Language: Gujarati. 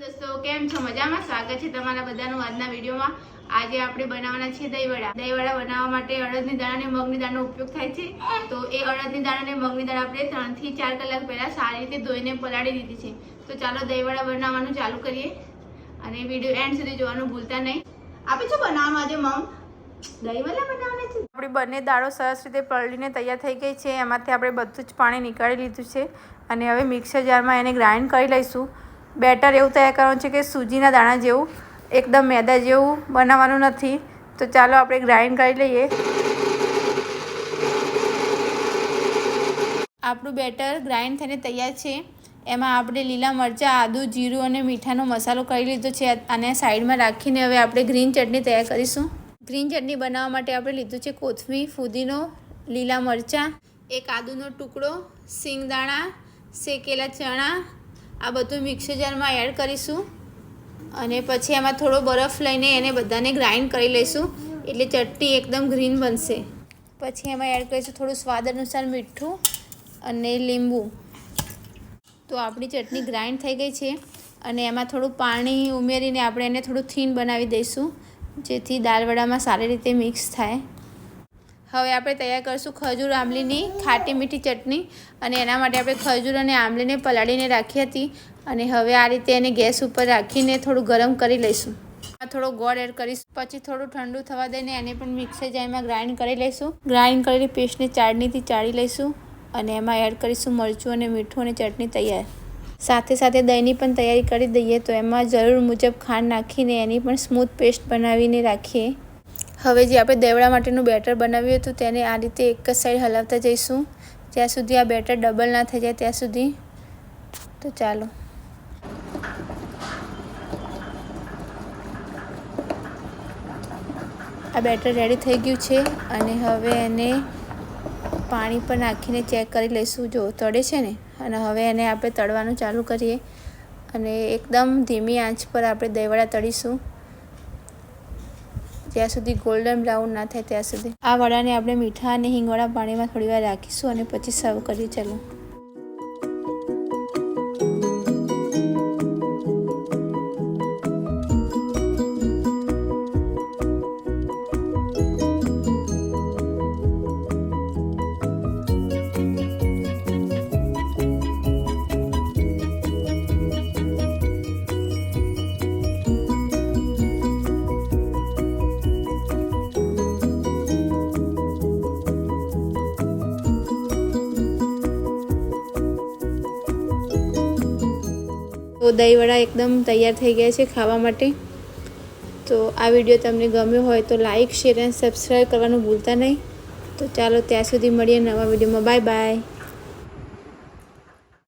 દોસ્તો, કેમ છો? મજામાં? સ્વાગત છે તમારા બધાનું આજના વિડીયોમાં. આજે આપણે બનાવવાના છે દહીંવડા. દહીંવડા બનાવવા માટે અડદની દાળ અને મગની દાળનો ઉપયોગ થાય છે. તો એ અડદની દાળ અને મગની દાળ આપણે ત્રણથી ચાર કલાક પહેલાં સારી રીતે ધોઈને પલાળી દીધી છે. તો ચાલો દહીંવડા બનાવવાનું ચાલુ કરીએ. અને વીડિયો એન્ડ સુધી જોવાનું ભૂલતા નહીં. આપણે શું બનાવવાનું આજે, મમ? દહીંવડા બનાવવાના છે. આપણી બંને દાળો સરસ રીતે પલળીને તૈયાર થઈ ગઈ છે. એમાંથી આપણે બધું જ પાણી નીકાળી લીધું છે. અને હવે મિક્સર જારમાં એને ગ્રાઇન્ડ કરી લઈશું. બેટર એવું તૈયાર કરવાનું છે કે સૂજીના દાણા જેવું, એકદમ મેદા જેવું બનાવવાનું નથી. તો ચાલો આપણે ગ્રાઇન્ડ કરી લઈએ. આપણું બેટર ગ્રાઇન્ડ થઈને તૈયાર છે. એમાં આપણે લીલા મરચાં, આદું, જીરું અને મીઠાનો મસાલો કરી લીધો છે અને સાઈડમાં રાખીને હવે આપણે ગ્રીન ચટણી તૈયાર કરીશું. ગ્રીન ચટણી બનાવવા માટે આપણે લીધું છે કોથમીર, ફુદીનો, લીલા મરચાં, એક આદુનો ટુકડો, સિંગદાણા, શેકેલા ચણા આ બધું મિક્સર જારમાં એડ કરીશું. અને પછી એમાં થોડો બરફ લઈને એને બધાને ગ્રાઇન્ડ કરી લઈશું. એટલે ચટણી એકદમ ગ્રીન બનશે. પછી એમાં એડ કરીશું થોડું સ્વાદ અનુસાર મીઠું અને લીંબુ. તો આપણી ચટણી ગ્રાઇન્ડ થઈ ગઈ છે. અને એમાં થોડું પાણી ઉમેરીને આપણે એને થોડું થીન બનાવી દઈશું. જેથી દાળવડામાં સારી રીતે મિક્સ થાય. હવે આપણે તૈયાર કરીશું ખજૂર આંબલીની ખાટી મીઠી ચટણી અને એના માટે આપણે ખજૂર અને આંબલીને પલાળીને રાખી હતી અને હવે આ રીતે એને ગેસ ઉપર રાખીને થોડું ગરમ કરી લઈશું. થોડો ગોળ એડ કરીશું. પછી થોડું ઠંડુ થવા દઈને એને પણ મિક્સર જારમાં ગ્રાઇન્ડ કરી લઈશું. ગ્રાઇન્ડ કરેલી પેસ્ટને ચાળણીથી ચાળી લઈશું અને એમાં એડ કરીશું મરચું અને મીઠું અને ચટણી તૈયાર. સાથે સાથે દહીંની પણ તૈયારી કરી દઈએ તો એમાં જરૂર મુજબ ખાંડ નાખીને એની પણ સ્મૂથ પેસ્ટ બનાવીને રાખીએ. હવે જે આપણે દેવડા માટેનું બેટર બનાવ્યું હતું તેને આ રીતે એક જ સાઈડ હલાવતા જઈશું. જ્યાં સુધી આ બેટર ડબલ ના થઈ જાય ત્યાં સુધી. તો ચાલો. આ બેટર રેડી થઈ ગયું છે અને હવે એને પાણી પર નાખીને ચેક કરી લઈશું. જો તળે છે ને, અને હવે એને આપણે તળવાનું ચાલુ કરીએ. અને એકદમ ધીમી આંચ પર આપણે દેવડા તળીશું. જ્યાં સુધી ગોલ્ડન બ્રાઉન ના થાય ત્યાં સુધી. આ વડાને આપણે મીઠા અને હિંગવાળા પાણીમાં થોડીવાર રાખીશું અને પછી સર્વ કરીએ ચાલો. તો દહીંવડા એકદમ તૈયાર થઈ ગયા છે ખાવા માટે. તો આ વીડિયો તમને ગમ્યો હોય તો લાઇક શેર અને સબસ્ક્રાઈબ કરવાનું ભૂલતા નહીં. તો ચાલો, ત્યાં સુધી મળીએ નવા વિડીયોમાં. Bye bye.